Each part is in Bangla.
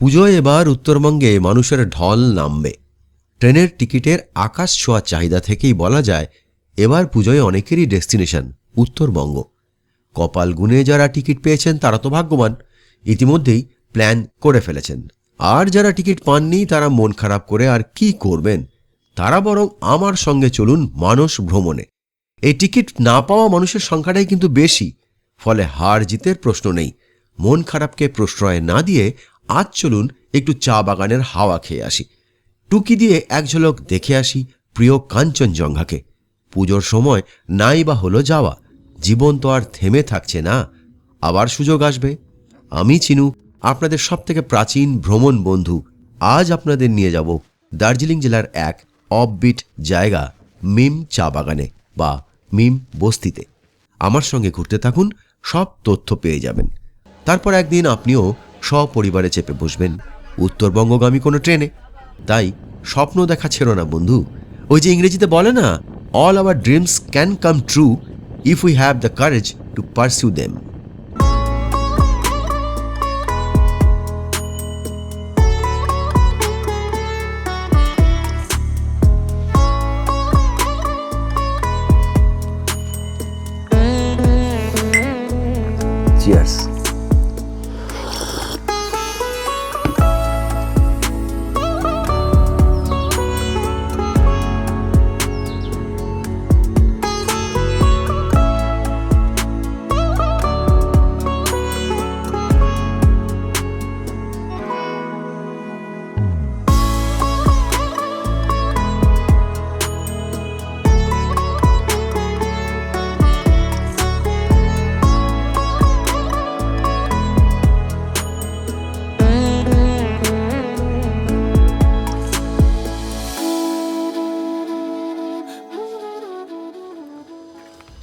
পুজোয় এবার উত্তরবঙ্গে মানুষের ঢল নামবে। ট্রেনের টিকিটের আকাশ ছোঁয়া চাহিদা থেকেই বলা যায়, এবার পুজোয় অনেকেরই ডেস্টিনেশন উত্তরবঙ্গ। কপাল গুনে যারা টিকিট পেয়েছেন তারা তো ভাগ্যবান, ইতিমধ্যেই প্ল্যান করে ফেলেছেন। আর যারা টিকিট পাননি তারা মন খারাপ করে আর কি করবেন? তারা বরং আমার সঙ্গে চলুন মানস ভ্রমণে। এই টিকিট না পাওয়া মানুষের সংখ্যাটাই কিন্তু বেশি, ফলে হার জিতের প্রশ্ন নেই। মন খারাপকে প্রশ্রয় না দিয়ে আজ চলুন একটু চা বাগানের হাওয়া খেয়ে আসি। টুকি দিয়ে এক ঝলক দেখে আসি প্রিয় কাঞ্চনজঙ্ঘাকে। পুজোর সময় নাই বা হলো যাওয়া, জীবন তো আর থেমে থাকছে না। আবার সুযোগ আসবে। আমি চিনু, আপনাদের সবথেকে প্রাচীন ভ্রমণ বন্ধু। আজ আপনাদের নিয়ে যাব দার্জিলিং জেলার এক অফবিট জায়গা, মিম চা বাগানে বা মিম বস্তিতে। আমার সঙ্গে ঘুরতে থাকুন, সব তথ্য পেয়ে যাবেন। তারপর একদিন আপনিও সপরিবারে চেপে বসবেন। উত্তরবঙ্গগামী কোনো ট্রেনে। তাই স্বপ্ন দেখা ছিল না, বন্ধু। ওই যে ইংরেজিতে বলে না all our dreams can come true if we have the courage to pursue them cheers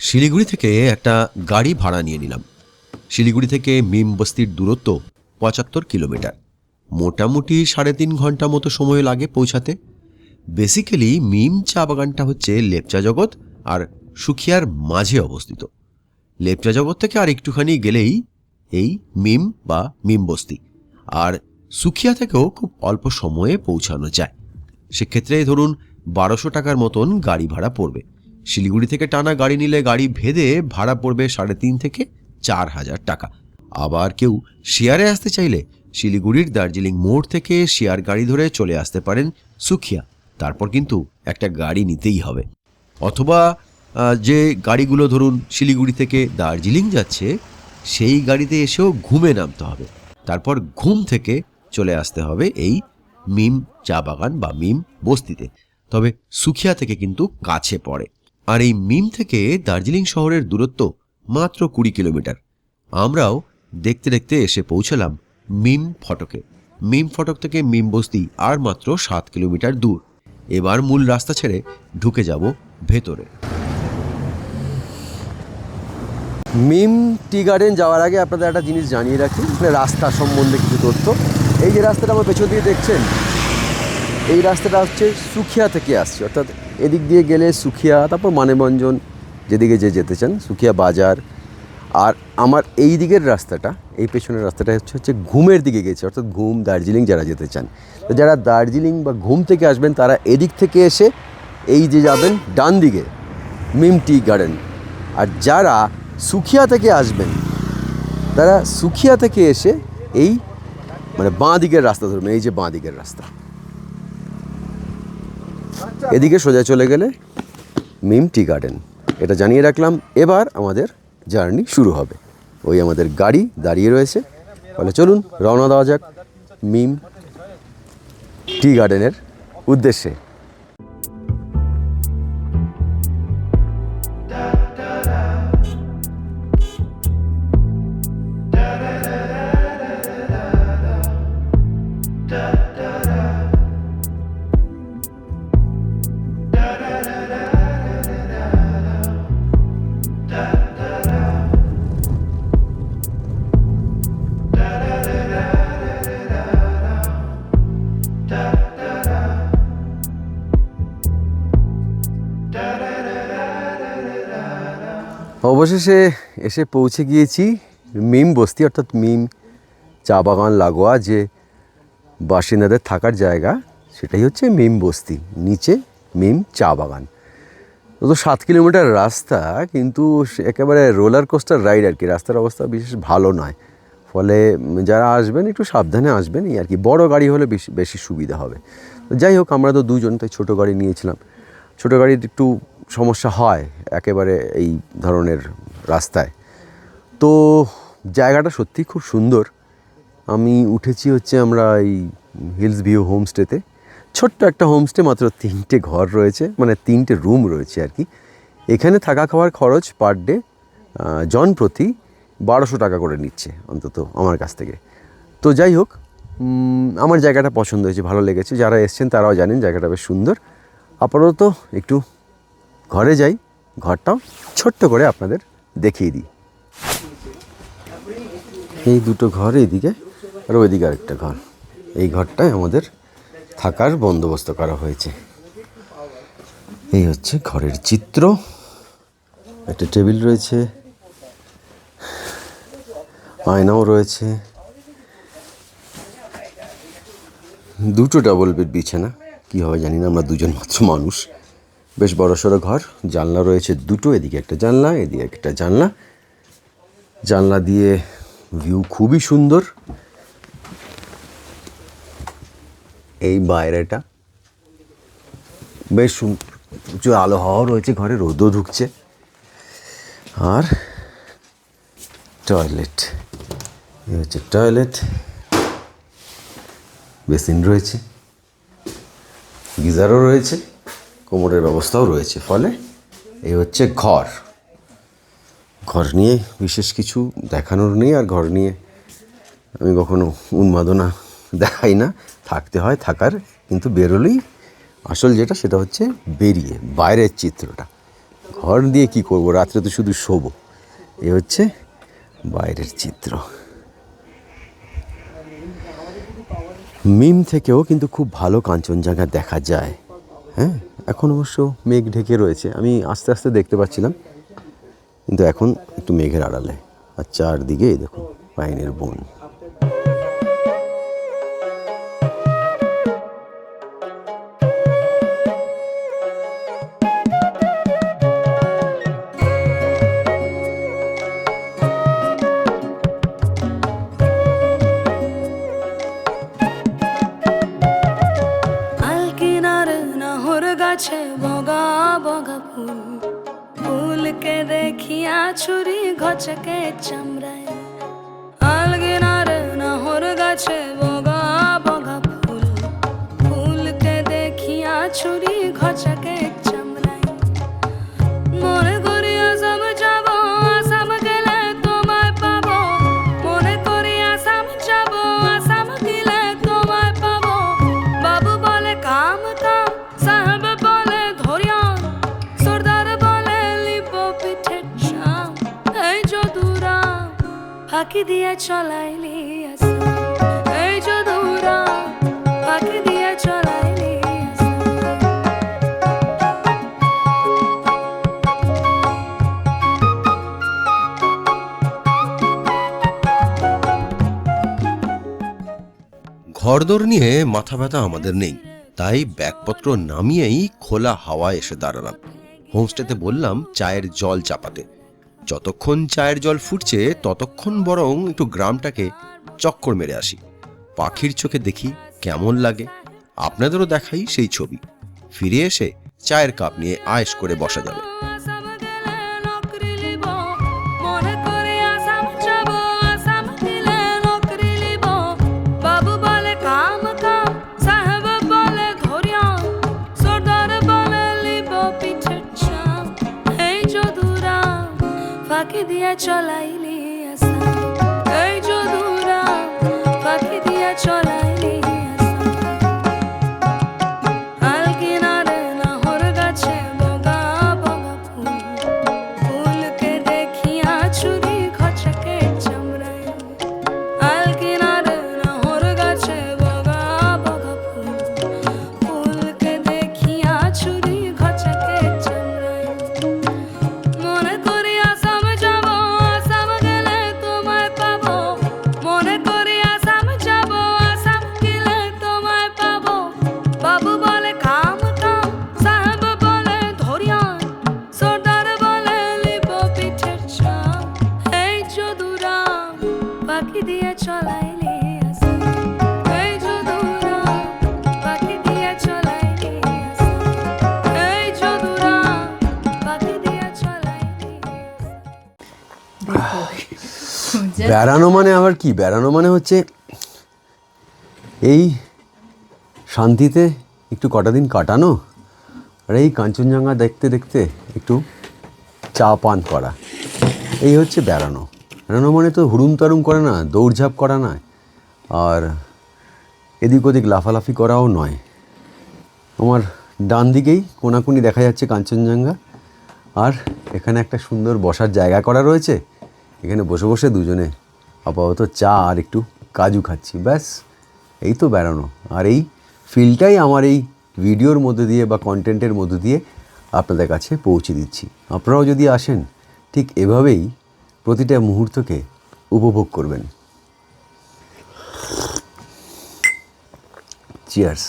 Siliguri থেকে একটা গাড়ি ভাড়া নিয়ে নিলাম। শিলিগুড়ি থেকে মিম বস্তির দূরত্ব পঁচাত্তর কিলোমিটার। মোটামুটি সাড়ে তিন ঘণ্টা মতো সময় লাগে পৌঁছাতে। বেসিক্যালি মিম চা বাগানটা হচ্ছে লেপচা জগৎ আর সুখিয়ার মাঝে অবস্থিত। লেপচা জগৎ থেকে আর একটুখানি গেলেই এই মিম বা মিম বস্তি আর সুখিয়া থেকেও খুব অল্প সময়ে পৌঁছানো যায়। সেক্ষেত্রে ধরুন বারোশো টাকার মতন গাড়ি ভাড়া পড়বে। শিলিগুড়ি থেকে টানা গাড়ি নিলে গাড়ি ভেদে ভাড়া পড়বে সাড়ে তিন থেকে চার হাজার টাকা। আবার কেউ শেয়ারে আসতে চাইলে শিলিগুড়ির দার্জিলিং মোড় থেকে শেয়ার গাড়ি ধরে চলে আসতে পারেন সুখিয়া। তারপর কিন্তু একটা গাড়ি নিতেই হবে। অথবা যে গাড়িগুলো ধরুন শিলিগুড়ি থেকে দার্জিলিং যাচ্ছে, সেই গাড়িতে এসেও ঘুমে নামতে হবে। তারপর ঘুম থেকে চলে আসতে হবে এই মিম চা বাগান বা মিম বস্তিতে। তবে সুখিয়া থেকে কিন্তু কাছে পড়ে। আর এই মিম থেকে দার্জিলিং শহরের দূরত্ব মাত্র কুড়ি কিলোমিটার। আমরাও দেখতে দেখতে এসে পৌঁছলাম মিম ফটকে। মিম ফটক থেকে মিম বস্তি আর মাত্র সাত কিলোমিটার দূর। এবার মূল রাস্তা ছেড়ে ঢুকে যাব ভেতরে। মিম টি গার্ডেন যাওয়ার আগে আপনাদের একটা জিনিস জানিয়ে রাখি মানে রাস্তা সম্বন্ধে কিছু তথ্য। এই যে রাস্তাটা আমার পেছন দিয়ে দেখছেন এই রাস্তাটা হচ্ছে সুখিয়া থেকে আসছে। অর্থাৎ এদিক দিয়ে গেলে সুখিয়া, তারপর মানেভঞ্জন যেদিকে যে যেতে চান, সুখিয়া বাজার। আর আমার এই দিকের রাস্তাটা, এই পেছনের রাস্তাটা হচ্ছে হচ্ছে ঘুমের দিকে গেছে। অর্থাৎ ঘুম দার্জিলিং যারা যেতে চান। তো যারা দার্জিলিং বা ঘুম থেকে আসবেন, তারা এদিক থেকে এসে এই যে যাবেন, ডান দিকে, মিম টি গার্ডেন। আর যারা সুখিয়া থেকে আসবেন, তারা সুখিয়া থেকে এসে এই মানে বাঁ দিকের রাস্তা ধরবেন, এই যে বাঁ দিকের রাস্তা। এদিকে সোজা চলে গেলে মিম টি গার্ডেন। এটা জানিয়ে রাখলাম, এবার আমাদের জার্নি শুরু হবে। ওই আমাদের গাড়ি দাঁড়িয়ে রয়েছে। তাহলে চলুন, রওনা দেওয়া যাক মিম টি গার্ডেনের উদ্দেশ্যে। অবশেষে এসে পৌঁছে গিয়েছি মিম বস্তি, অর্থাৎ মিম চা বাগান লাগোয়া যে বাসিন্দাদের থাকার জায়গা, সেটাই হচ্ছে মিম বস্তি, নিচে মিম চা বাগান। তো সাত কিলোমিটার রাস্তা, কিন্তু একেবারে রোলার কোস্টার রাইড আর কি, রাস্তার অবস্থা বিশেষ ভালো নয়। ফলে যারা আসবেন, একটু সাবধানে আসবেন, এই আর কি, বড় গাড়ি হলে বেশি বেশি সুবিধা হবে। যাই হোক, আমরা তো দুজন, তাই ছোটো গাড়ি নিয়েছিলাম। ছোটো গাড়ির একটু সমস্যা হয় একেবারে এই ধরনের রাস্তায়। তো জায়গাটা সত্যি খুব সুন্দর। আমি উঠেছি হচ্ছে আমরা এই হিলস ভিউ হোমস্টেতে ছোট্ট একটা হোমস্টে মাত্র তিনটে ঘর রয়েছে মানে তিনটে রুম রয়েছে আর কি। এখানে থাকা খাওয়ার খরচ পার ডে জন প্রতি বারোশো টাকা করে নিচ্ছে অন্তত আমার কাছ থেকে। তো যাই হোক আমার জায়গাটা পছন্দ হয়েছে, ভালো লেগেছে। যারা এসছেন তারাও জানেন জায়গাটা বেশ সুন্দর। আপাতত একটু ঘরে যাই, ঘরটাও ছোট্ট করে আপনাদের দেখিয়ে দিই। এই দুটো ঘর এইদিকে, আর ওইদিকে আরেকটা ঘর। এই ঘরটায় আমাদের থাকার বন্দোবস্ত করা হয়েছে। এই হচ্ছে ঘরের চিত্র। একটা টেবিল রয়েছে, আয়নাও রয়েছে। দুটো ডাবল বেড বিছানা, কী হবে জানি না, আমরা দুজন মাত্র মানুষ। বেশ বড় সড়ো ঘর, জানলা রয়েছে দুটো, এদিকে একটা জানলা, এদিকে একটা জানলা। জানলা দিয়ে ভিউ খুবই সুন্দর। এই বাইরেটা বেশ প্রচুর আলো হাওয়া রয়েছে ঘরে, রোদও ঢুকছে। আর টয়লেট হচ্ছে টয়লেট। বেসিন রয়েছে, গিজারও রয়েছে। কোমরের ব্যবস্থাও রয়েছে, ফলে এই হচ্ছে ঘর। ঘর নিয়ে বিশেষ কিছু দেখানোর নেই, আর ঘর নিয়ে আমি কখনো উন্মাদনা দেখাই না। থাকতে হয়, থাকার, কিন্তু বেরোলেই আসল যেটা, সেটা হচ্ছে বেরিয়ে, বাইরের চিত্রটা। ঘর দিয়ে কি করব? রাত্রে তো শুধু শোবো। এ হচ্ছে বাইরের চিত্র। মিম থেকেও কিন্তু খুব ভালো কাঞ্চনজঙ্ঘা দেখা যায় হ্যাঁ? এখন অবশ্য মেঘ ঢেকে রয়েছে। আমি আস্তে আস্তে দেখতে পাচ্ছিলাম, কিন্তু এখন একটু মেঘের আড়ালে। আর চারদিকে দেখুন, পাইনের বন। দিয়ে এই যদুরা ফাঁকি দিয়ে চলাইলি ঘরদোর নিয়ে মাথা ব্যথা আমাদের নেই, তাই ব্যাগপত্র নামিয়েই খোলা হাওয়ায় এসে দাঁড়ালাম। হোমস্টেতে বললাম চায়ের জল চাপাতে। যতক্ষণ চায়ের জল ফুটছে, ততক্ষণ বরং একটু গ্রামটাকে চক্কর মেরে আসি। পাখির চোখে দেখি কেমন লাগে। আপনাদেরও দেখাই সেই ছবি। ফিরে এসে চায়ের কাপ নিয়ে আয়েস করে বসা যাবে। ফাঁকি বেড়ানো মানে আবার কি? বেড়ানো মানে হচ্ছে এই শান্তিতে একটু কটা দিন কাটানো আর এই কাঞ্চনজঙ্ঘা দেখতে দেখতে একটু চা পান করা। এই হচ্ছে বেড়ানো। বেড়ানো মানে তো হুড়ুম তাড়ুম করে না, দৌড়ঝাঁপ করা নয়। আর এদিক ওদিক লাফালাফি করাও নয়। আমার ডান দিকেই কোনাকুনি দেখা যাচ্ছে কাঞ্চনজঙ্ঘা। আর এখানে একটা সুন্দর বসার জায়গা করা রয়েছে। এখানে বসে বসে দুজনে আপাতত চা আর একটু কাজু খাচ্ছি, ব্যাস। এই তো বেড়ানো। আর এই ফিলটাই আমার এই ভিডিওর মধ্যে দিয়ে বা কন্টেন্টের মধ্যে দিয়ে আপনাদের কাছে পৌঁছে দিচ্ছি। আপনারাও যদি আসেন, ঠিক এভাবেই প্রতিটা মুহূর্তকে উপভোগ করবেন। চিয়ার্স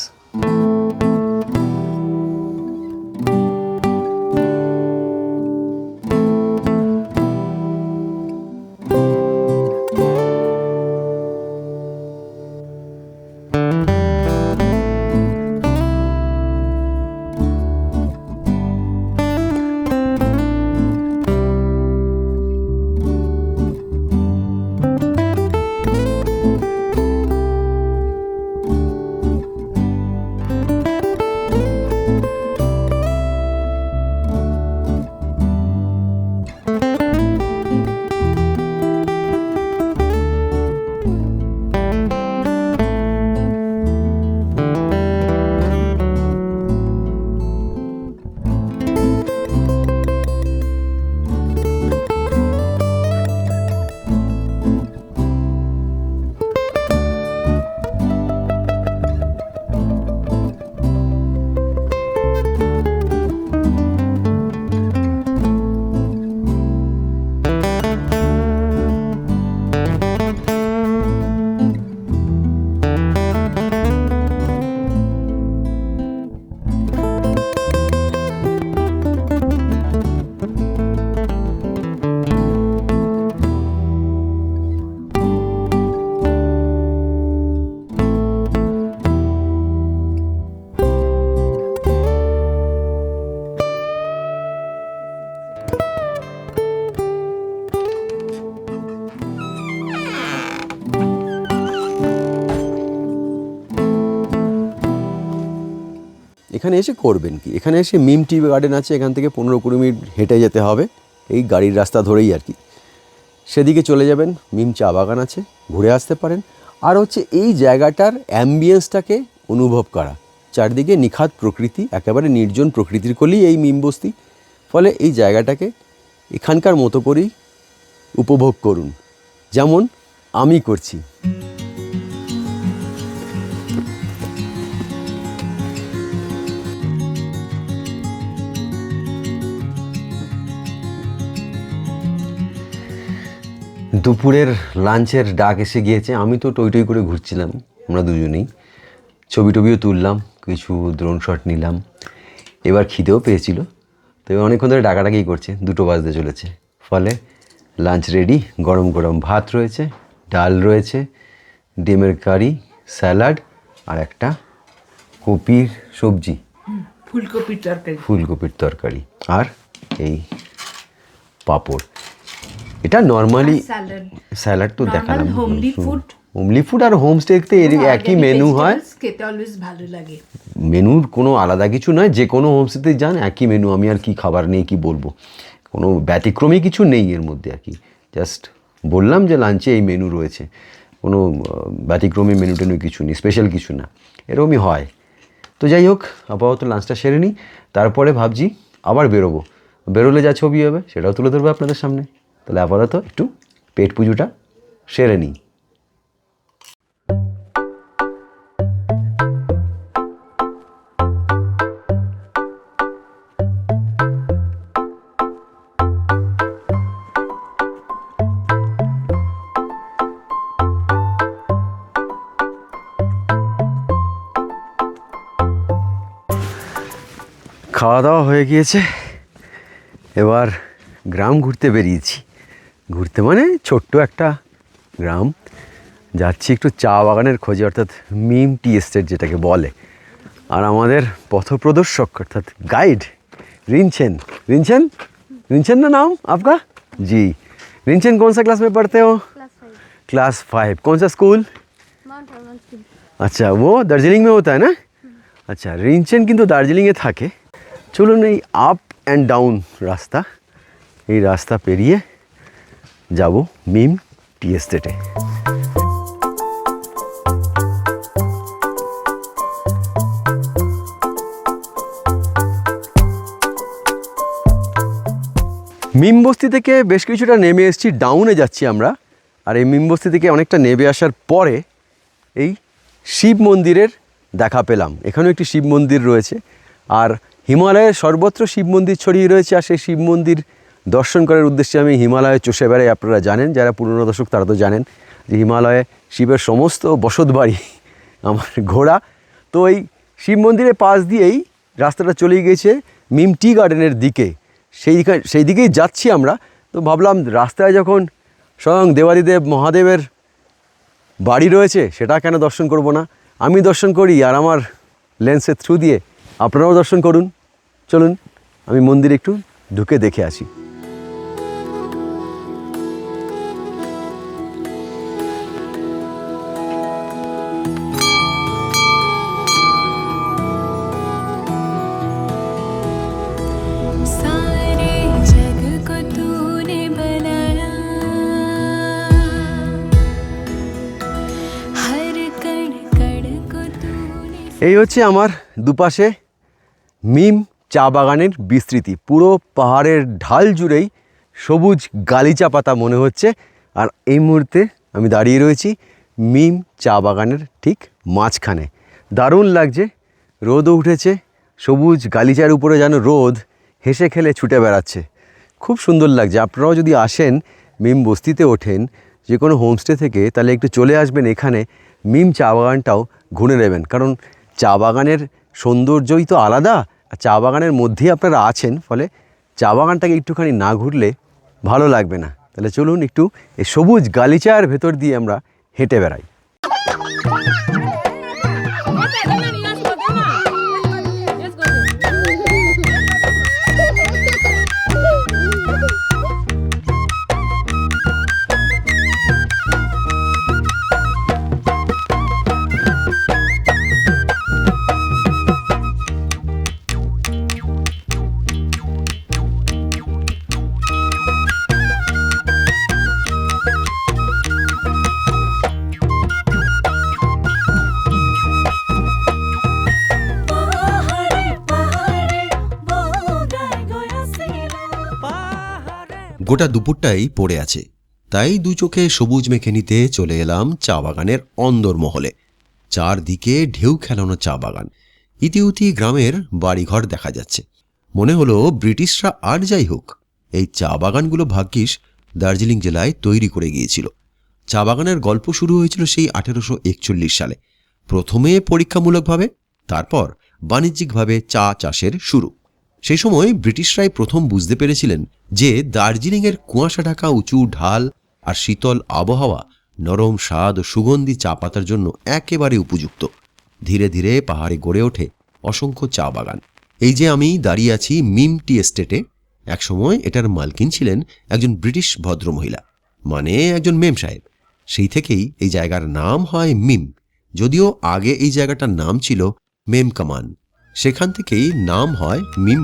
এসে করবেন কি? এখানে এসে মিম টি গার্ডেন আছে, এখান থেকে পনেরো কুড়ি মিনিট হেঁটে যেতে হবে। এই গাড়ির রাস্তা ধরেই আর কি। সেদিকে চলে যাবেন, মিম চা বাগান আছে, ঘুরে আসতে পারেন। আর হচ্ছে এই জায়গাটার অ্যাম্বিয়েন্সটাকে অনুভব করা। চারদিকে নিখাত প্রকৃতি, একেবারে নির্জন প্রকৃতির কোলেই এই মিম বস্তি। ফলে এই জায়গাটাকে এখানকার মতো করেই উপভোগ করুন। যেমন আমি করছি। দুপুরের লাঞ্চের ডাক এসে গিয়েছে। আমি তো টই টই করে ঘুরছিলাম আমরা দুজনেই। ছবি টবিও তুললাম কিছু দ্রোন শট নিলাম। এবার খিদেও পেয়েছিল। তো এবার অনেকক্ষণ ধরে ডাকাডাকি করছে দুটো বাজতে চলেছে। ফলে লাঞ্চ রেডি গরম গরম ভাত রয়েছে ডাল রয়েছে ডিমের কারি স্যালাড আর একটা কপির সবজি। ফুলকপির তরকারি। ফুলকপির তরকারি আর এই পাঁপড়। এটা নর্মালি স্যালাড তো দেখালাম। homely food. হোমলি ফুড আর হোমস্টেতে এর একই মেনু হয়। খেতে অলওয়েজ ভালো লাগে। মেনুর কোনো আলাদা কিছু নয় যে কোনো হোমস্টেতে যান একই মেনু আমি আর কি খাবার নিয়ে কি বলব। কোনো ব্যতিক্রমী কিছু নেই এর মধ্যে আর কি। জাস্ট বললাম যে লাঞ্চে এই মেনু রয়েছে। কোনো ব্যতিক্রমী মেনু টেনু কিছু নেই স্পেশাল কিছু না। এরকমই হয়। তো যাই হোক আপাতত লাঞ্চটা সেরে নিই তারপরে ভাবছি আবার বেরোবো। বেরোলে যা ছবি হবে সেটাও তুলে ধরবে আপনাদের সামনে। তাহলে আপাতত একটু পেট পুজোটা সেরে নিই। খাওয়া দাওয়া হয়ে গিয়েছে। এবার গ্রাম ঘুরতে বেরিয়েছি। ঘুরতে মানে ছোট্ট একটা গ্রাম যাচ্ছি একটু চা বাগানের খোঁজে অর্থাৎ মিম টি এস্টেট যেটাকে বলে আর আমাদের পথপ্রদর্শক অর্থাৎ গাইড রিনছেন রিনছেন রিনছেন না নাম আপকা জি रिंचन कौन सा क्लास में पढ़ते हो क्लास फाइव क्लास फाइव कौन सा स्कूल माउंट हरमन स्कूल আচ্ছা ও দার্জিলিং মে হতা না আচ্ছা রিনচেন কিন্তু দার্জিলিংয়ে থাকে চলুন এই আপ অ্যান্ড ডাউন রাস্তা এই রাস্তা পেরিয়ে যাব মিম টি এস্টেটে। মিম বস্তি থেকে বেশ কিছুটা নেমে এসেছি ডাউনে যাচ্ছি আমরা। আর এই মিম বস্তি থেকে অনেকটা নেমে আসার পরে এই শিব মন্দিরের দেখা পেলাম। এখানেও একটি শিব মন্দির রয়েছে। আর হিমালয়ের সর্বত্র শিব মন্দির ছড়িয়ে রয়েছে, আর সেই শিব মন্দির দর্শন করার উদ্দেশ্যে আমি হিমালয়ে চষে বেড়াই, আপনারা জানেন, যারা পুরনো দর্শক তারা তো জানেন যে হিমালয়ে শিবের সমস্ত বসত বাড়ি আমার ঘোড়া। তো এই শিব মন্দিরের পাশ দিয়েই রাস্তাটা চলে গিয়েছে মিম টি গার্ডেনের দিকে। সেই দিকে- সেই দিকেই যাচ্ছি আমরা। তো ভাবলাম রাস্তায় যখন স্বয়ং দেবাদিদেব মহাদেবের বাড়ি রয়েছে, সেটা কেন দর্শন করব না? আমি দর্শন করি আর আমার লেন্সের থ্রু দিয়ে। আপনারাও দর্শন করুন। চলুন, আমি মন্দির একটু ঢুকে দেখে আসি। হচ্ছে আমার দুপাশে মিম চা বাগানের বিস্তৃতি। পুরো পাহাড়ের ঢাল জুড়েই সবুজ গালিচা পাতা মনে হচ্ছে। আর এই মুহূর্তে আমি দাঁড়িয়ে রয়েছি মিম চা বাগানের ঠিক মাঝখানে। দারুণ লাগছে, রোদও উঠেছে, সবুজ গালিচার উপরে যেন রোদ হেসে খেলে ছুটে বেড়াচ্ছে। খুব সুন্দর লাগছে। আপনারাও যদি আসেন, মিম বস্তিতে ওঠেন, যে কোনো হোমস্টে থেকে, তাহলে একটু চলে আসবেন এখানে। মিম চা বাগানটাও ঘুরে নেবেন। কারণ চা বাগানের সৌন্দর্যই তো আলাদা, আর চা বাগানের মধ্যেই আপনারা আছেন, ফলে চা বাগানটাকে একটুখানি না ঘুরলে ভালো লাগবে না। তাহলে চলুন একটু এই সবুজ গালিচার ভেতর দিয়ে আমরা হেঁটে বেড়াই। গোটা দুপুরটাই পড়ে আছে। তাই দু চোখে সবুজ মেখে নিতে চলে এলাম চা বাগানের অন্দরমহলে চারদিকে ঢেউ খেলানো চা বাগান। ইতিউতি গ্রামের বাড়িঘর দেখা যাচ্ছে। মনে হলো ব্রিটিশরা আর যাই হোক, এই চা বাগানগুলো ভাগ্যিস দার্জিলিং জেলায় তৈরি করে গিয়েছিল। চা বাগানের গল্প শুরু হয়েছিল সেই আঠেরোশো একচল্লিশ সালে। প্রথমে পরীক্ষামূলকভাবে, তারপর বাণিজ্যিকভাবে চা চাষের শুরু। সেই সময় ব্রিটিশরাই প্রথম বুঝতে পেরেছিলেন যে দার্জিলিংয়ের কুয়াশা ঢাকা, উঁচু ঢাল আর শীতল আবহাওয়া নরম স্বাদ ও সুগন্ধি চা পাতার জন্য একেবারে উপযুক্ত। ধীরে ধীরে পাহাড়ে গড়ে ওঠে অসংখ্য চা বাগান। এই যে আমি দাঁড়িয়ে আছি মিম টি এস্টেটে, একসময় এটার মালকিন ছিলেন একজন ব্রিটিশ ভদ্রমহিলা মানে একজন মেম সাহেব। সেই থেকেই এই জায়গার নাম হয় মিম, যদিও আগে এই জায়গাটার নাম ছিল মেম কামান। সেখান থেকেই নাম হয় মিম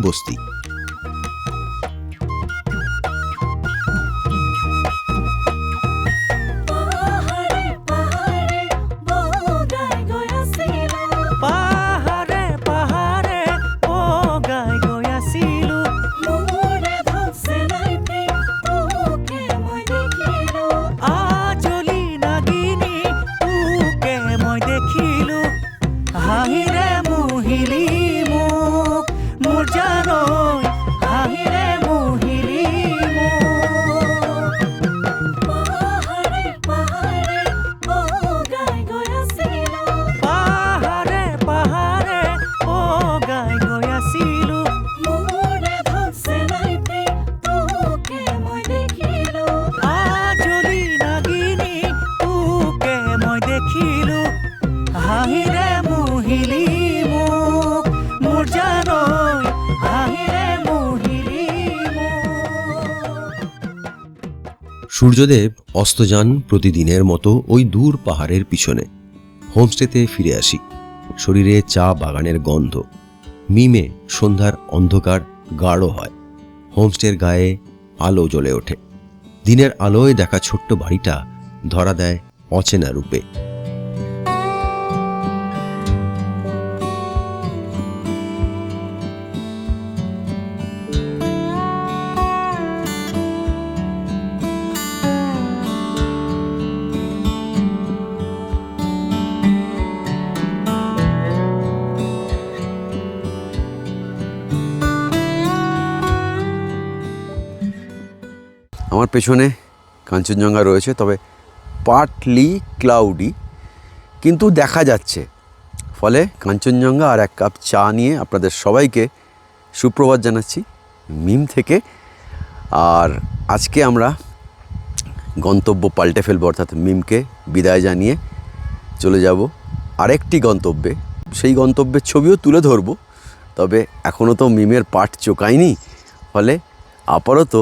সূর্যদেব অস্ত যান প্রতিদিনের মতো ওই দূর পাহাড়ের পিছনে। হোমস্টেতে ফিরে আসি। শরীরে চা বাগানের গন্ধ। মিমে সন্ধ্যার অন্ধকার গাঢ় হয়। হোমস্টের গায়ে আলো জ্বলে ওঠে। দিনের আলোয় দেখা ছোট্ট বাড়িটা ধরা দেয় অচেনা রূপে। আমার পেছনে কাঞ্চনজঙ্ঘা রয়েছে, তবে পার্টলি ক্লাউডি কিন্তু দেখা যাচ্ছে। ফলে কাঞ্চনজঙ্ঘা আর এক কাপ চা নিয়ে আপনাদের সবাইকে সুপ্রভাত জানাচ্ছি মিম থেকে। আর আজকে আমরা গন্তব্য পাল্টে ফেলব, অর্থাৎ মিমকে বিদায় জানিয়ে চলে যাব আরেকটি গন্তব্যে। সেই গন্তব্যের ছবিও তুলে ধরবো, তবে এখনও তো মিমের পাট চোকায়নি, ফলে আপাতত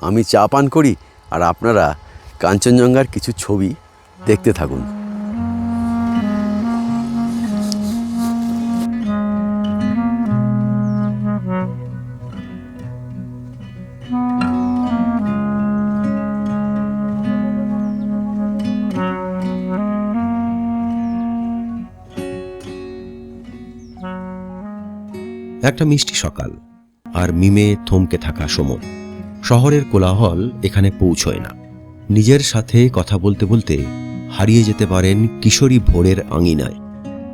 আমি চা পান করি আর আপনারা কাঞ্চনজঙ্ঘার কিছু ছবি দেখতে থাকুন। একটা মিষ্টি সকাল আর মিমে থমকে থাকা সময় শহরের কোলাহল এখানে পৌঁছয় না। নিজের সাথে কথা বলতে বলতে হারিয়ে যেতে পারেন কিশোরী ভোরের আঙিনায়।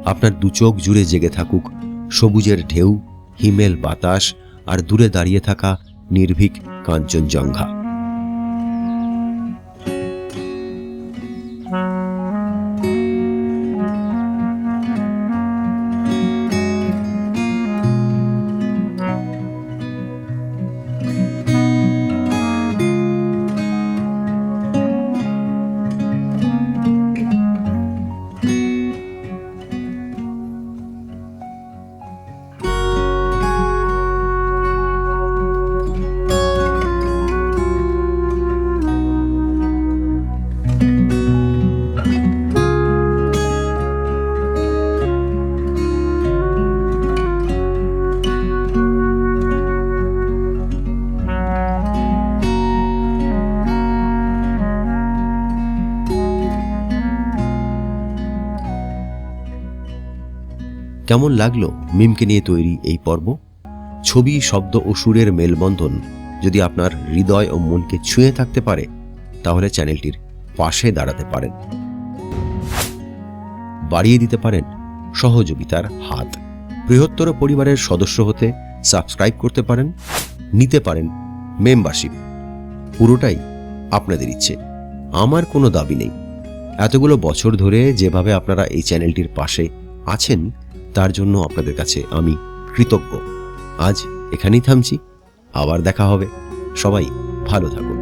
আপনার দুচোখ জুড়ে জেগে থাকুক সবুজের ঢেউ, হিমেল বাতাস আর দূরে দাঁড়িয়ে থাকা নির্ভীক কাঞ্চনজঙ্ঘা। কেমন লাগল মিমকে নিয়ে তৈরি এই পর্ব? ছবি, শব্দ ও সুরের মেলবন্ধন যদি আপনার হৃদয় ও মনকে ছুঁয়ে থাকতে পারে, তাহলে চ্যানেলটির পাশে দাঁড়াতে পারেন। বাড়িয়ে দিতে পারেন সহযোগিতার হাত। বৃহত্তর পরিবারের সদস্য হতে সাবস্ক্রাইব করতে পারেন, নিতে পারেন মেম্বারশিপ। পুরোটাই আপনাদের ইচ্ছে। আমার কোনো দাবি নেই। এতগুলো বছর ধরে যেভাবে আপনারা এই চ্যানেলটির পাশে আছেন তার জন্য আপনাদের কাছে আমি কৃতজ্ঞ। আজ এখানেই থামছি। আবার দেখা হবে। সবাই ভালো থাকুন।